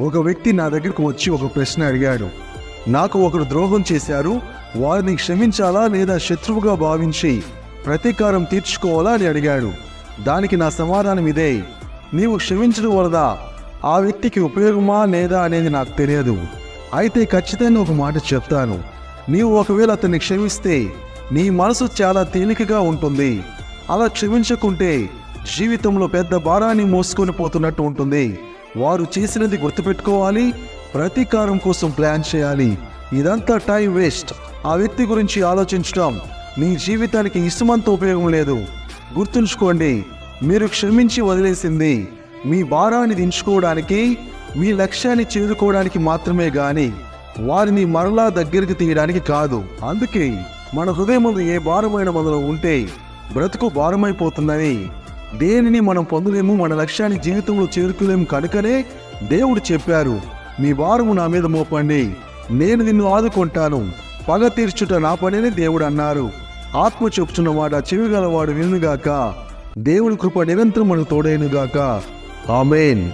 ఒక వ్యక్తి నా దగ్గరకు వచ్చి ఒక ప్రశ్న అడిగాడు. నాకు ఒకరు ద్రోహం చేశారు. వారిని క్షమించాలా లేదా శత్రువుగా భావించి ప్రతీకారం తీర్చుకోవాలా అని అడిగాడు. దానికి నా సమాధానం ఇదే. నీవు క్షమించడం వలన ఆ వ్యక్తికి ఉపయోగమా లేదా అనేది నాకు తెలియదు. అయితే ఖచ్చితంగా ఒక మాట చెప్తాను. నీవు ఒకవేళ అతన్ని క్షమిస్తే నీ మనసు చాలా తేలికగా ఉంటుంది. అలా క్షమించకుంటే జీవితంలో పెద్ద భారాన్ని మోసుకొని పోతున్నట్టు ఉంటుంది. వారు చేసినది గుర్తుపెట్టుకోవాలి ప్రతీకారం కోసం ప్లాన్ చేయాలి. ఇదంతా టైం వేస్ట్. ఆ వ్యక్తి గురించి ఆలోచించడం మీ జీవితానికి ఇష్టమంత ఉపయోగం లేదు. గుర్తుంచుకోండి మీరు క్షమించి వదిలేసింది మీ భారాన్ని దించుకోవడానికి మీ లక్ష్యాన్ని చేరుకోవడానికి మాత్రమే గాని వారిని మరలా దగ్గరికి తీయడానికి కాదు. అందుకే మన హృదయంలో ఏ భారమైన మొదలు ఉంటే బ్రతుకు భారమైపోతుందని దేనిని మనం పొందలేము మన లక్ష్యాన్ని జీవితంలో చేరుకోలేము కనుకనే దేవుడు చెప్పారు మీ వారము నా మీద మోపండి నేను నిన్ను ఆదుకుంటాను పగ తీర్చుట నా పనిని దేవుడు అన్నారు. ఆత్మ చెప్పుచున్న చెవిగలవాడు వినుగాక దేవుని కృప నిరంతరం మనకు తోడైనగాక. ఆమెన్.